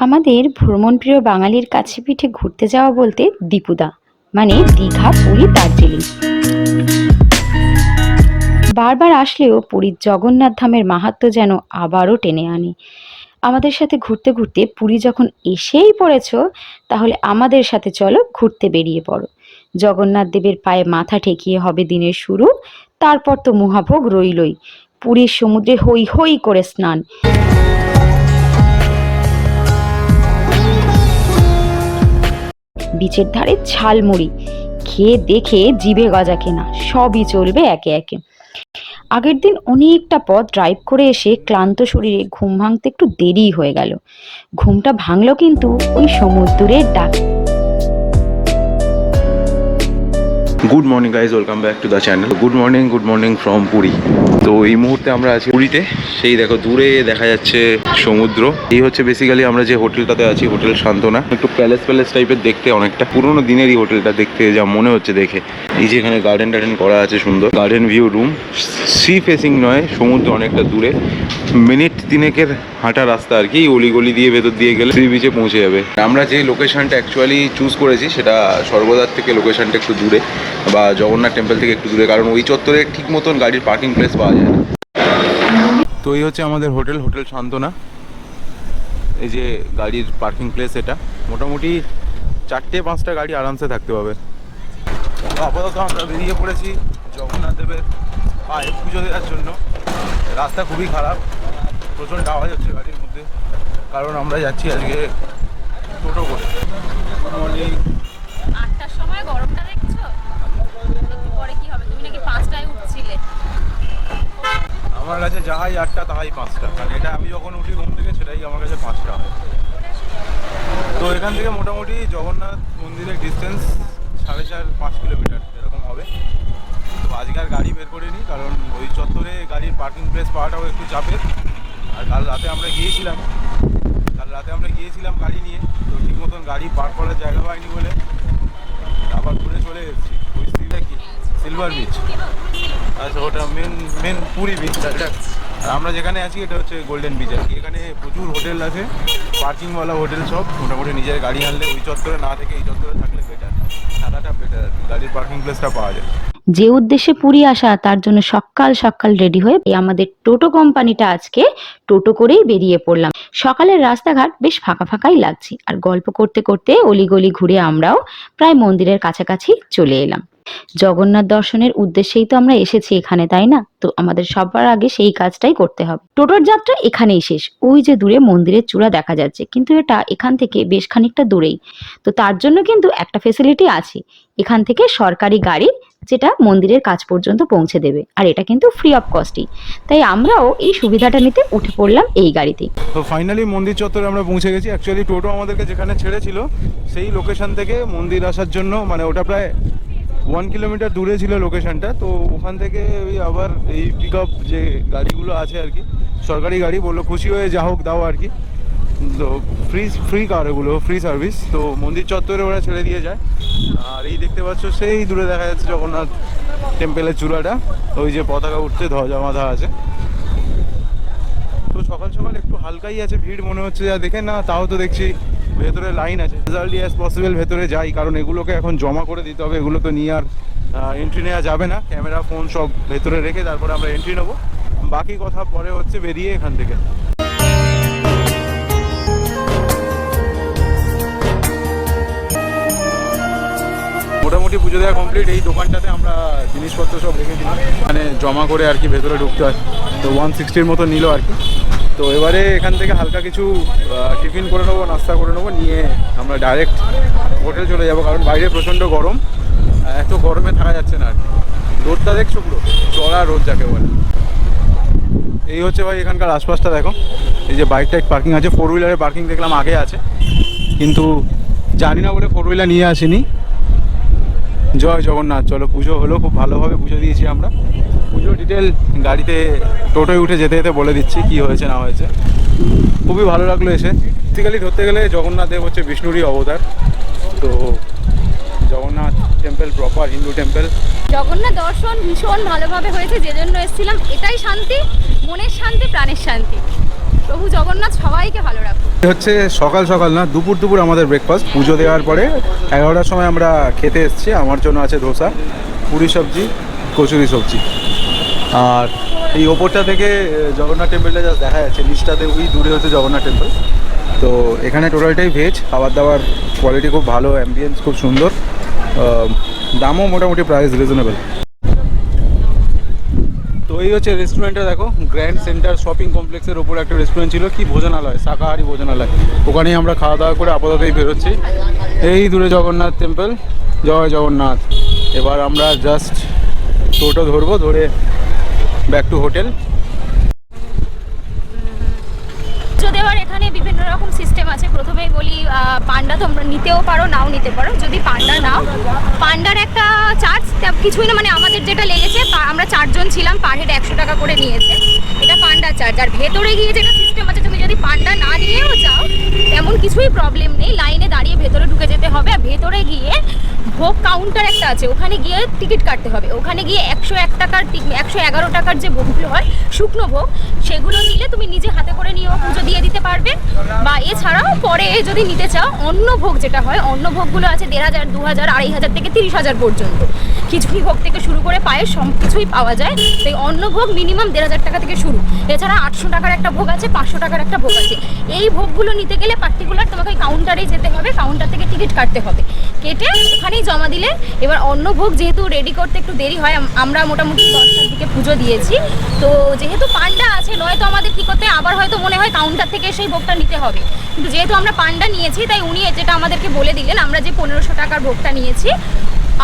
আমাদের ভ্রমণপ্রিয় বাঙালির কাছে পিঠে ঘুরতে যাওয়া বলতে দীপুদা মানে দীঘা, পুরী, দার্জিলিং। বারবার আসলেও পুরীর জগন্নাথ ধামের মাহাত্ম্য যেন আবারও টেনে আনে। আমাদের সাথে ঘুরতে ঘুরতে পুরী যখন এসেই পড়েছ, তাহলে আমাদের সাথে চলো ঘুরতে বেরিয়ে পড়ো। জগন্নাথ দেবের পায়ে মাথা ঠেকিয়ে হবে দিনের শুরু, তারপর তো মহাভোগ রইলই। পুরীর সমুদ্রে হই হই করে স্নান। বিচের ধারে ঝালমুড়ি। খেয়ে দেখে জিভে গজা কেনা, সবই চলবে একে একে। আগের দিন অনেকটা পথ ড্রাইভ করে এসে ক্লান্ত শরীরে ঘুম ভাঙতে একটু দেরি হয়ে গেল। ঘুমটা ভাঙলো কিন্তু ওই সমুদ্রের ডাক good morning guys welcome back to the channel good morning good morning from Puri তো এই মুহূর্তে আমরা আছি পুরীতে। সেই দেখো, দূরে দেখা যাচ্ছে সমুদ্র। এই হচ্ছে বেসিক্যালি আমরা যে হোটেলটাতে আছি, হোটেল শান্তনা একটু প্যালেস প্যালেস টাইপের দেখতে অনেকটা। পুরোনো দিনেরই হোটেলটা দেখতে যা মনে হচ্ছে দেখে। এই যে এখানে গার্ডেন টার্ডেন করা আছে সুন্দর। Garden view room sea facing নয়, সমুদ্র অনেকটা দূরে। মিনিট তিনেকের হাঁটা রাস্তা আর কি অলিগলি দিয়ে ভেতর দিয়ে গেলে সি বিচে পৌঁছে যাবে। আমরা যে লোকেশনটা অ্যাকচুয়ালি চুজ করেছি, সেটা সর্বদার থেকে লোকেশনটা একটু দূরে বা জগন্নাথ টেম্পল থেকে একটু দূরে, কারণ ওই চত্বরে ঠিক মতন গাড়ির পার্কিং প্লেস পাওয়া যায় না। তো এই হচ্ছে আমাদের হোটেল হোটেল শান্তনা এই যে গাড়ির পার্কিং প্লেস এটা। মোটামুটি চারটে পাঁচটা গাড়ি আরামসে থাকতে পাবে। আপাতত আমরা বেরিয়ে পড়েছি জগন্নাথ দেবের পায়ে পুজো দেওয়ার জন্য। রাস্তা খুবই খারাপ প্রচণ্ড আওয়াজ হচ্ছে গাড়ির মধ্যে কারণ আমরা যাচ্ছি আজকে টোটো করে। আটটার সময় গরমটা দেখছ? পরে কি হবে? তুমি নাকি পাঁচটায় উঠছিলে। আমার কাছে যাহাই আটটা তাহাই পাঁচটা। কারণ এটা আমি যখন উঠি ঘুম থেকে সেটাই আমার কাছে পাঁচটা হয়। তো এখান থেকে মোটামুটি জগন্নাথ মন্দিরের ডিস্টেন্স সাড়ে চার, পাঁচ কিলোমিটার এরকম হবে। তো আজকে আর গাড়ি বের করিনি, কারণ ওই চত্বরে গাড়ির পার্কিং প্লেস পাওয়াটাও একটু চাপের। আর কাল রাতে আমরা গিয়েছিলাম। কাল রাতে আমরা গিয়েছিলাম গাড়ি নিয়ে, তো ঠিক মতন গাড়ি পার্ক করার জায়গা পাইনি বলে আবার ঘুরে চলে এসেছি। ওই সিটা কি? সিলভার বিচ আচ্ছা ওটা মেন মেন পুরী বিচ আর আমরা যেখানে আছি, এটা হচ্ছে গোল্ডেন বিচ আর কি। এখানে প্রচুর হোটেল আছে। পার্কিংওয়ালা হোটেল সব। মোটামুটি নিজের গাড়ি আনলে ওই চত্বরে না থেকে এই চত্বরে থাকলে যে উদ্দেশ্যে পুরী আসা, তার জন্য সকাল সকাল রেডি হয়ে আমাদের টোটো কোম্পানিটা আজকে টোটো করেই বেরিয়ে পড়লাম। সকালের রাস্তাঘাট বেশ ফাঁকা ফাঁকাই লাগছে। আর গল্প করতে করতে অলিগলি ঘুরে আমরাও প্রায় মন্দিরের কাছাকাছি চলে এলাম। জগন্নাথ দর্শনের উদ্দেশ্যেই তো আমরা এসেছি এখানে, তাই না? তো আমাদের সবার আগে সেই কাজটাই করতে হবে। টোটোর যাত্রা এখানেই শেষ। ওই যে দূরে মন্দিরের চূড়া দেখা যাচ্ছে, কিন্তু এটা এখান থেকে বেশ খানিকটা দূরেই। তো তার জন্য কিন্তু একটা ফেসিলিটি আছে। এখান থেকে সরকারি গাড়ি যেটা মন্দিরের কাজ পর্যন্ত পৌঁছে দেবে। আর এটা কিন্তু ফ্রি অফ কস্টই তাই আমরাও এই সুবিধাটা নিতে উঠে পড়লাম এই গাড়িতে। তো ফাইনালি মন্দির চত্বরে আমরা পৌঁছে গেছি। অ্যাকচুয়ালি টোটো আমাদেরকে যেখানে ছেড়েছিল, সেই লোকেশন থেকে মন্দির আসার জন্য মানে ওটা প্রায় ওয়ান কিলোমিটার দূরে ছিল লোকেশনটা তো ওখান থেকে ওই আবার এই পিক যে গাড়িগুলো আছে আর কি, সরকারি গাড়ি, বলল খুশি হয়ে যা হোক, দাও আর কি। তো ফ্রি ফ্রি কার এগুলো ফ্রি সার্ভিস তো মন্দির চত্বরে ওরা ছেড়ে দিয়ে যায়। আর এই দেখতে পাচ্ছ, সেই দূরে দেখা যাচ্ছে জগন্নাথ টেম্পেলের চূড়াটা, ওই যে পতাকা উঠছে ধ্বজা বাঁধা আছে। তো সকাল সকাল একটু হালকাই আছে, ভিড় মনে হচ্ছে, যা দেখে না, তাও তো দেখছি ভেতরে লাইন আছে। রেজাল্ট অ্যাজ পসিবল ভেতরে যাই, কারণ এগুলোকে এখন জমা করে দিতে হবে, এগুলো তো নিয়ে আর এন্ট্রি নেওয়া যাবে না। ক্যামেরা ফোন সব ভেতরে রেখে তারপরে আমরা এন্ট্রি নেব। বাকি কথা পরে হচ্ছে বেরিয়ে এখান থেকে। মোটামুটি পুজো দেওয়া কমপ্লিট এই দোকানটাতে আমরা জিনিসপত্র সব রেখেছিলাম মানে জমা করে আর কি ভেতরে ঢুকতে হয়। তো ওয়ান সিক্সটির মতো নিল আর কি। তো এবারে এখান থেকে হালকা কিছু টিফিন করে নেব, নাস্তা করে নেব, নিয়ে আমরা ডাইরেক্ট হোটেল চলে যাব, কারণ বাইরে প্রচণ্ড গরম। এত গরমে থাকা যাচ্ছে না আর কি। রোদটা দেখছ পুরো? চড়া রোদ যাকে বলে। এই হচ্ছে ভাই এখানকার আশপাশটা, দেখো। এই যে বাইক টাইক পার্কিং আছে ফোর হুইলারের পার্কিং দেখলাম আগে আছে। কিন্তু জানি না বলে ফোর হুইলার নিয়ে আসিনি। জয় জগন্নাথ, চলো পুজো হলো, খুব ভালোভাবে পুজো দিয়েছি আমরা। পুজো ডিটেল গাড়িতে টোটোয় উঠে যেতে যেতে বলে দিচ্ছি কি হয়েছে না হয়েছে। খুবই ভালো লাগল এসে। বেসিক্যালি ধরতে গেলে জগন্নাথ দেব হচ্ছে বিষ্ণুরই অবতার। তো Jagannath temple proper Hindu temple Jagannath দর্শন ভীষণ ভালোভাবে হয়েছে যে জন্য এসেছিলাম। এটাই শান্তি মনের শান্তি প্রাণের শান্তি। প্রভু জগন্নাথ সবাইকে ভালো রাখুন হচ্ছে সকাল সকাল না দুপুর দুপুর আমাদের ব্রেকফাস্ট পুজো দেওয়ার পরে এগারোটার সময় আমরা খেতে এসেছি। আমার জন্য আছে ধোসা পুরি সবজি কচুরি সবজি। আর এই ওপরটা থেকে জগন্নাথ টেম্পলটা জাস্ট দেখা যাচ্ছে, নিচটাতে ওই দূরে হচ্ছে জগন্নাথ টেম্পল তো এখানে টোটালটাই ভেজ খাবার দাবার কোয়ালিটি খুব ভালো অ্যাম্বিয়েন্স খুব সুন্দর দামও মোটামুটি প্রাইস রিজনেবল তো এই হচ্ছে রেস্টুরেন্টটা দেখো গ্র্যান্ড সেন্টার শপিং কমপ্লেক্সের ওপর একটা রেস্টুরেন্ট ছিল, কি ভোজনালয়, শাকাহারি ভোজনালয়। ওখানেই আমরা খাওয়া দাওয়া করে আপাততই বেরোচ্ছি। এই দূরে জগন্নাথ টেম্পল জয় জগন্নাথ। এবার আমরা জাস্ট টোটো ধরবো, ধরে ব্যাক টু হোটেল। দেওয়ার এখানে বিভিন্ন রকম সিস্টেম আছে প্রথমেই বলি পান্ডা তোমরা নিতেও পারো, নাও নিতে পারো। যদি পান্ডা নাও, পান্ডার একটা চার্জ কিছুই না মানে আমাদের যেটা লেগেছে আমরা চারজন ছিলাম পার হেড একশো টাকা করে নিয়েছে। এটা পান্ডা চার্জ আর ভেতরে গিয়ে যেটা সিস্টেম আছে, তুমি যদি পান্ডা না নিয়েও যাও, তেমন কিছুই প্রবলেম নেই। লাইনে দাঁড়িয়ে ভেতরে ঢুকে যেতে হবে। আর ভেতরে গিয়ে ভোগ কাউন্টার একটা আছে, ওখানে গিয়ে টিকিট কাটতে হবে। ওখানে গিয়ে একশো এক টাকার একশো এগারো টাকার যে ভোগগুলো হয়, শুকনো ভোগ, সেগুলো নিলে তুমি নিজে হাতে করে নিয়েও পুজো দিয়ে দিতে পারবে। বা এছাড়াও পরে যদি নিতে চাও অন্য ভোগ যেটা হয় অন্য ভোগগুলো আছে দেড় হাজার, দু হাজার, আড়াই হাজার থেকে তিরিশ হাজার পর্যন্ত। খিচুড়ি ভোগ থেকে শুরু করে পায়েস, সব কিছুই পাওয়া যায়। সেই অন্য ভোগ মিনিমাম দেড় হাজার টাকা থেকে শুরু। এছাড়া আটশো টাকার একটা ভোগ আছে, পাঁচশো টাকার একটা ভোগ আছে। এই ভোগগুলো নিতে গেলে পার্টিকুলার তোমাকে কাউন্টারেই যেতে হবে কাউন্টার থেকে টিকিট কাটতে হবে। কেটে ওখানেই জমা দিলে এবার অন্য ভোগ যেহেতু রেডি করতে একটু দেরি হয় আমরা মোটামুটি দশটার দিকে পুজো দিয়েছি। তো যেহেতু পান্ডা আছে, নয়তো আমাদের কী করতে আবার হয়তো মনে হয় কাউন্টার থেকে সেই ভোগটা নিতে হবে। কিন্তু যেহেতু আমরা পান্ডা নিয়েছি, তাই উনি যেটা আমাদেরকে বলে দিলেন, আমরা যে পনেরোশো টাকার ভোগটা নিয়েছি,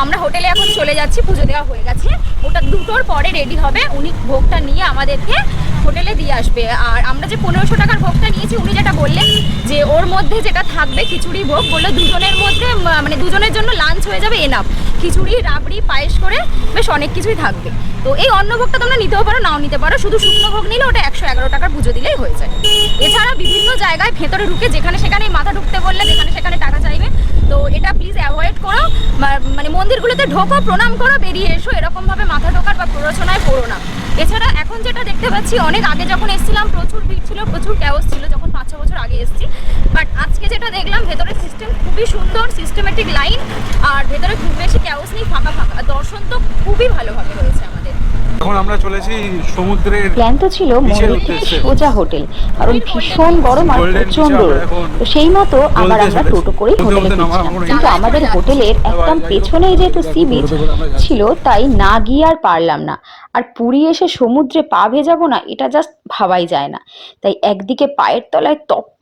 আমরা হোটেলে এখন চলে যাচ্ছি, পুজো দেওয়া হয়ে গেছে। ওটা দুটোর পরে রেডি হবে, উনি ভোগটা নিয়ে আমাদেরকে হোটেলে দিয়ে আসবে। আর আমরা যে পনেরোশো টাকার ভোগটা নিয়েছি, উনি যেটা বললেন যে ওর মধ্যে যেটা থাকবে, খিচুড়ি ভোগ, বলল দুজনের মধ্যে মানে দুজনের জন্য লাঞ্চ হয়ে যাবে এনাফ খিচুড়ি, রাবড়ি, পায়েস করে বেশ অনেক কিছুই থাকবে। তো এই অন্ন ভোগটা তোমরা নিতেও পারো, নাও নিতে পারো। শুধু শুকনো ভোগ নিলে ওটা একশো এগারো টাকার পুজো দিলেই হয়ে যায়। এছাড়া বিভিন্ন জায়গায় ভেতরে ঢুকে যেখানে সেখানে মাথা ঢুকতে বললে যেখানে সেখানে টাকা চাইবে। তো এটা প্লিজ অ্যাভয়েড করো। মানে মন্দিরগুলোতে ঢোকো, প্রণাম করো, বেরিয়ে এসো। এরকমভাবে মাথা ঢোকার বা প্ররোচনায় পড়ো না। এছাড়া এখন যেটা দেখতে পাচ্ছি, অনেক আগে যখন এসেছিলাম, প্রচুর ভিড় ছিল, প্রচুর ক্যাওস ছিল যখন পাঁচ ছ বছর আগে এসেছি। বাট আজকে যেটা দেখলাম ভেতরের সিস্টেম খুবই সুন্দর সিস্টেমেটিক লাইন আর ভেতরে খুব বেশি ক্যাওস নেই, ফাঁকা ফাঁকা। দর্শন তো খুবই হয়েছে আমাদের এখন আমরা চলেছি সমুদ্রের প্ল্যান তো ছিল মন্দির থেকে সোজা হোটেল কারণ ভীষণ গরম আর প্রচণ্ড তো সেই মতো আবার আমরা টোটো করেই বলতে হোটেলে কিন্তু আমাদের হোটেলের একদম পেছনেই যেহেতু সি বিচ ছিল তাই না গিয়ে আর পারলাম না। আর পুরী এসে সমুদ্রে পা ভেজাবো না এটা জাস্ট ভাবাই যায় না। তাই একদিকে পায়ের তলায়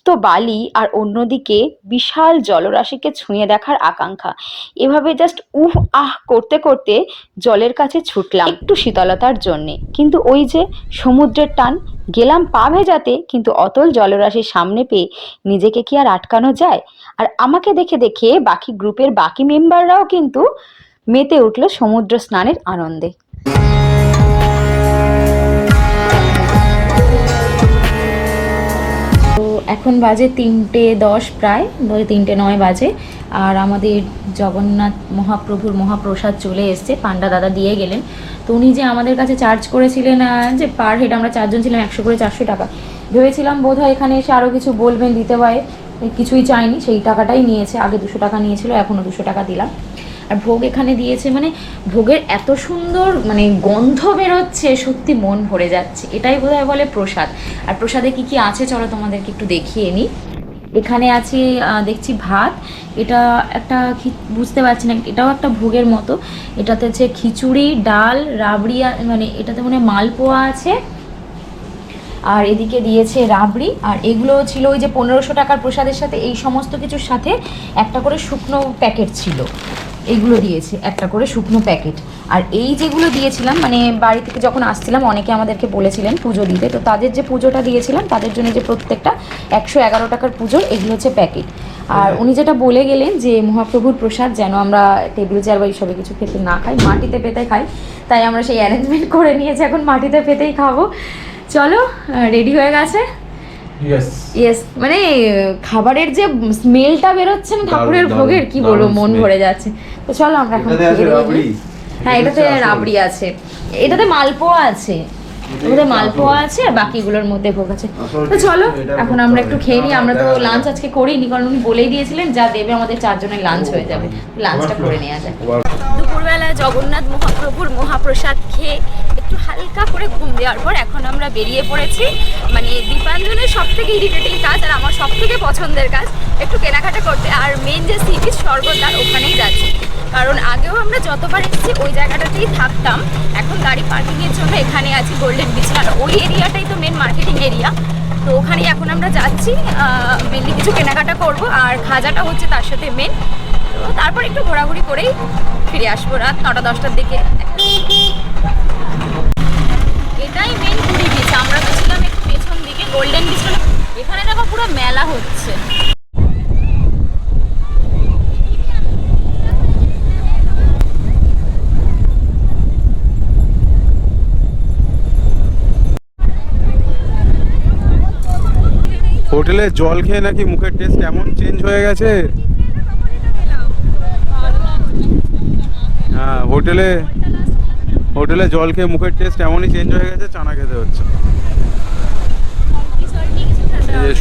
তপ্ত বালি আর অন্যদিকে বিশাল জলরাশিকে ছুঁয়ে দেখার আকাঙ্ক্ষা। এভাবে জাস্ট উহ, আহ করতে করতে জলের কাছে ছুটলাম একটু শীতলতার জন্যে। কিন্তু ওই যে সমুদ্রের টান, গেলাম পা ভেজাতে, কিন্তু অতল জলরাশির সামনে পেয়ে নিজেকে কি আর আটকানো যায়? আর আমাকে দেখে দেখে বাকি গ্রুপের বাকি মেম্বাররাও কিন্তু মেতে উঠল সমুদ্র স্নানের আনন্দে। এখন বাজে তিনটে দশ প্রায় নয় তিনটে নয় বাজে, আর আমাদের জগন্নাথ মহাপ্রভুর মহাপ্রসাদ চলে এসছে, পান্ডা দাদা দিয়ে গেলেন। তো উনি যে আমাদের কাছে চার্জ করেছিলেন যে পার হেড আমরা চারজন ছিলাম, একশো করে চারশো টাকা। ভেবেছিলাম বোধ হয় এখানে এসে আরও কিছু বলবেন, দিতে পারে। কিছুই চাইনি, সেই টাকাটাই নিয়েছে, আগে দুশো টাকা নিয়েছিল এখনও দুশো টাকা দিলাম। আর ভোগ এখানে দিয়েছে মানে ভোগের এত সুন্দর মানে গন্ধ বেরোচ্ছে, সত্যি মন ভরে যাচ্ছে। এটাই বোধহয় বলে প্রসাদ। আর প্রসাদে কি কি আছে চলো তোমাদেরকে একটু দেখিয়ে নিই এখানে আছে দেখছি ভাত। এটা একটা বুঝতে পারছি না, এটাও একটা ভোগের মতো। এটাতে হচ্ছে খিচুড়ি, ডাল, রাবড়ি মানে এটাতে মানে মালপোয়া আছে। আর এদিকে দিয়েছে রাবড়ি। আর এগুলো ছিল ওই যে পনেরোশো টাকার প্রসাদের সাথে এই সমস্ত কিছুর সাথে একটা করে শুকনো প্যাকেট ছিল। এগুলো দিয়েছে, একটা করে শুকনো প্যাকেট। আর এই যেগুলো দিয়েছিলাম মানে বাড়ি থেকে যখন আসছিলাম, অনেকে আমাদেরকে বলেছিলেন পুজো দিতে। তো তাদের যে পুজোটা দিয়েছিলাম, তাদের জন্য যে প্রত্যেকটা একশো এগারো টাকার পুজোর, এগুলো হচ্ছে প্যাকেট। আর উনি যেটা বলে গেলেন যে, মহাপ্রভুর প্রসাদ যেন আমরা টেবিল চেয়ার বা এইসবে কিছু খেতে না খাই, মাটিতে পেতে খাই, তাই আমরা সেই অ্যারেঞ্জমেন্ট করে নিয়েছি এখন মাটিতে পেতেই খাব। চলো রেডি হয়ে গেছে? ইয়েস মানে খাবারের যে স্মেলটা বেরোচ্ছে না ঠাকুরের ভোগের কি বলব মন ভরে যাচ্ছে। তো চলো আমরা এখন হ্যাঁ এটাতে রাবড়ি আছে। এটাতে মালপোয়া আছে। ওদের মালপোয়া আছে আর বাকিগুলোর মধ্যে ভোগ আছে। তো চলো এখন আমরা একটু খেয়ে নিই আমরা তো লাঞ্চ আজকে করিনি কারণ উনি বলেই দিয়েছিলেন যা দেবে আমাদের চারজনের লাঞ্চ হয়ে যাবে। লাঞ্চটা করে নেওয়া যায় দুপুরবেলা জগন্নাথ মহাপ্রভুর মহাপ্রসাদ খেয়ে একটু হালকা করে ঘুম দেওয়ার পর এখন আমরা বেরিয়ে পড়েছি। মানে দীপাঞ্জনের সব থেকে ইরিটেটিং কাজ আর আমার সব থেকে পছন্দের কাজ একটু কেনাকাটা করতে। আর মেন যে সি বিচ ওখানেই যাচ্ছি। কারণ আগেও আমরা যতবার এসেছি, ওই জায়গাটাতেই থাকতাম। এখন গাড়ি পার্কিংয়ের জন্য এখানে আছি গোল্ডেন বিচ আর ওই এরিয়াটাই তো মেন মার্কেটিং এরিয়া তো ওখানেই এখন আমরা যাচ্ছি। মেনলি কিছু কেনাকাটা করব। আর খাজাটা হচ্ছে তার সাথে মেন তো তারপর একটু ঘোরাঘুরি করেই ফিরে আসব রাত নটা, দশটার দিকে। এটাই মেন পুরী বিচ আমরা তো ছিলাম একটু পেছন দিকে গোল্ডেন বিচ এখানে দেখো পুরো মেলা হচ্ছে। হোটেলে জল খেয়ে নাকি মুখের টেস্ট এমন চেঞ্জ হয়ে গেছে? হ্যাঁ হোটেলে হোটেলে জল খেয়ে মুখের টেস্ট এমনই চেঞ্জ হয়ে গেছে, চানা খেতে হচ্ছে।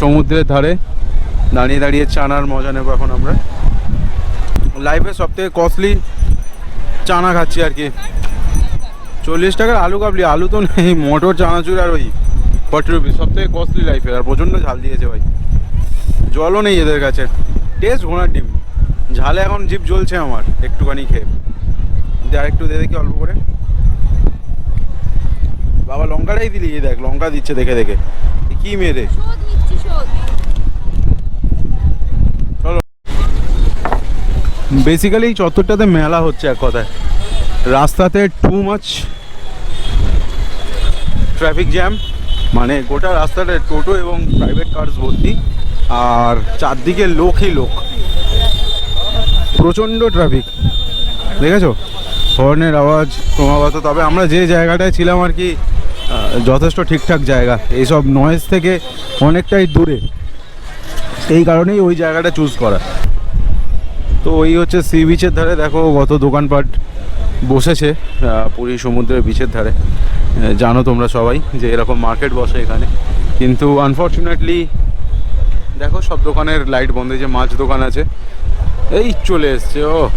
সমুদ্রের ধারে দাঁড়িয়ে দাঁড়িয়ে চানার মজা নেব এখন আমরা। লাইফে সব থেকে কস্টলি চানা খাচ্ছি আর কি। চল্লিশ টাকার আলু কাবলি, আলু তো নেই, মটর, চানাচুর আর ওই ফর্টি রুপিস সব থেকে কস্টলি লাইফের আর প্রচণ্ড ঝাল দিয়েছে ভাই। জলও নেই এদের কাছে। টেস্ট ঘোড়ার ডিম। ঝালে এখন জিভ জ্বলছে আমার একটুখানি খেয়ে। দে আর একটু দে দেখি অল্প করে। বাবা লঙ্কাটাই দিলি এই দেখ লঙ্কা দিচ্ছে দেখে দেখে। কি মেরে চলো। বেসিক্যালি এই চত্বরটাতে মেলা হচ্ছে এক কথায়। রাস্তাতে টু মাছ ট্রাফিক জ্যাম মানে গোটা রাস্তাটা টোটো এবং প্রাইভেট কার্স ভর্তি, আর চারদিকে লোকই লোক। প্রচণ্ড ট্রাফিক দেখেছ? হর্নের আওয়াজ, ক্রমাগত। তবে আমরা যে জায়গাটায় ছিলাম আর কি যথেষ্ট ঠিকঠাক জায়গা। এইসব নয়েজ থেকে অনেকটাই দূরে। এই কারণেই ওই জায়গাটা চুজ করা। তো ওই হচ্ছে সি বিচের ধারে, দেখো কত দোকানপাট। বসেছে পুরী সমুদ্রের বিচের ধারে। জানো তোমরা সবাই যে এরকম মার্কেট বসে এখানে। কিন্তু আনফর্চুনেটলি দেখো সব দোকানের লাইট বন্ধ যে মাছ দোকান আছে। এই চলে এসছে, ও।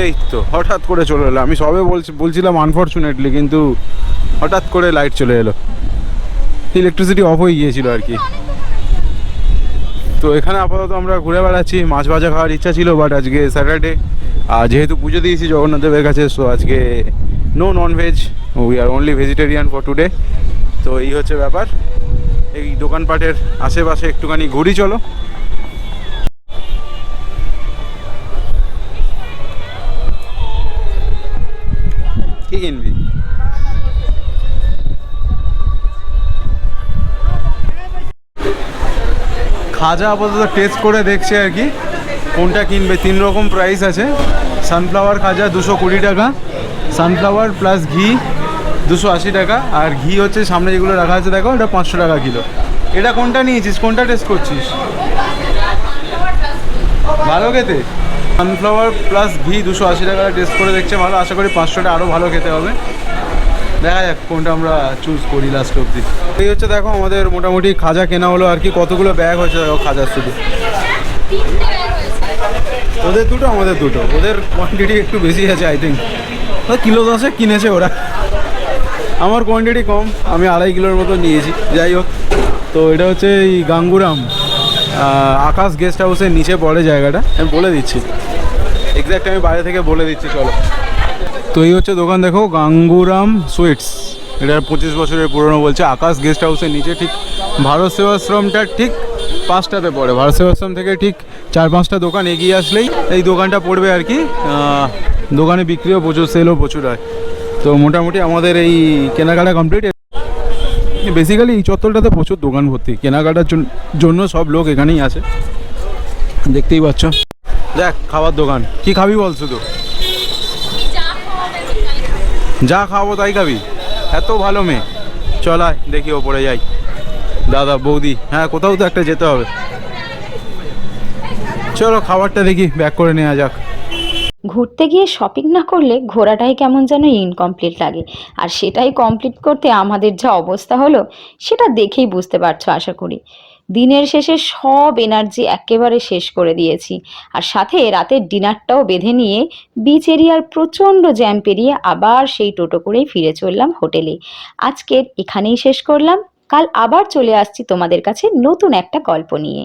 এই তো, হঠাৎ করে চলে এলো। আমি সবে বলছি, বলছিলাম আনফর্চুনেটলি কিন্তু হঠাৎ করে লাইট চলে এলো। ইলেকট্রিসিটি অফ হয়ে গিয়েছিল আর কি। তো এখানে আপাতত আমরা ঘুরে বেড়াচ্ছি। মাছ ভাজা খাওয়ার ইচ্ছা ছিল বাট আজকে স্যাটারডে আর যেহেতু পুজো দিয়েছি জগন্নাথ দেবের কাছে সো আজকে no non veg we are only vegetarian for today তো এই হচ্ছে ব্যাপার। এই দোকানপাটের আশেপাশে একটুখানি ঘুরি চলো। খাজা আপাতত টেস্ট করে দেখছে আর কি, কোনটা কিনবে। তিন রকম প্রাইস আছে। সানফ্লাওয়ার খাজা দুশো কুড়ি টাকা সানফ্লাওয়ার প্লাস ঘি দুশো আশি টাকা, আর ঘি হচ্ছে সামনে যেগুলো রাখা আছে, দেখো এটা পাঁচশো টাকা কিলো। এটা কোনটা নিয়েছিস? কোনটা টেস্ট করছিস? ভালো খেতে? সানফ্লাওয়ার প্লাস ঘি দুশো আশি টাকা টেস্ট করে দেখছে, ভালো। আশা করি পাঁচশোটা আরও ভালো খেতে হবে। দেখা যাক কোনটা আমরা চুজ করি লাস্ট অবধি। এই হচ্ছে দেখো আমাদের মোটামুটি খাজা কেনা হলো আর কি, কতগুলো ব্যাগ হয়েছে দেখো খাজার শুধু। ওদের দুটো, আমাদের দুটো। ওদের কোয়ান্টিটি একটু বেশি আছে আই থিঙ্ক কিলো দশে কিনেছে ওরা। আমার কোয়ান্টিটি কম, আমি আড়াই কিলোর মতো নিয়েছি। যাই হোক, তো এটা হচ্ছে এই গাঙ্গুরাম। আকাশ গেস্ট হাউসের নিচে পড়ে জায়গাটা। আমি বলে দিচ্ছি। এক্স্যাক্ট আমি বাইরে থেকে বলে দিচ্ছি, চলো। তো এই হচ্ছে দোকান, দেখো, গাঙ্গুরাম সুইটস। এটা পঁচিশ বছরের পুরনো বলছে। আকাশ গেস্ট হাউসের নিচে ঠিক ভারত সেবাশ্রমটার ঠিক পাঁচটাতে পড়ে। ভারত সেবাশ্রম থেকে ঠিক চার, পাঁচটা দোকান এগিয়ে আসলেই এই দোকানটা পড়বে আর কি। দোকানে বিক্রিও প্রচুর সেলও প্রচুর হয়। তো মোটামুটি আমাদের এই কেনাকাটা কমপ্লিট বেসিক্যালি এই চত্বরটাতে প্রচুর দোকান ভর্তি। কেনাকাটার জন্য সব লোক এখানেই আছে। দেখতেই পাচ্ছ। দেখ, খাবার দোকান। কি খাবি বল শুধু? যা খাব তাই খাবি। এত ভালো মেয়ে। চল আয়, দেখি ওপরে যাই। দাদা, বৌদি হ্যাঁ কোথাও তো একটা যেতে হবে। চলো খাবারটা দেখি, ব্যাক করে নেওয়া যাক। ঘুরতে গিয়ে শপিং না করলে ঘোরাটাই কেমন যেন ইনকমপ্লিট লাগে। আর সেটাই কমপ্লিট করতে আমাদের যা অবস্থা হলো, সেটা দেখেই বুঝতে পারছ, আশা করি। দিনের শেষে সব এনার্জি একেবারে শেষ করে দিয়েছি। আর সাথে রাতের ডিনারটাও বেঁধে নিয়ে বিচ এরিয়ার প্রচণ্ড জ্যাম পেরিয়ে আবার সেই টোটো করেই ফিরে চললাম হোটেলে। আজকের এখানেই শেষ করলাম। কাল আবার চলে আসছি তোমাদের কাছে নতুন একটা গল্প নিয়ে।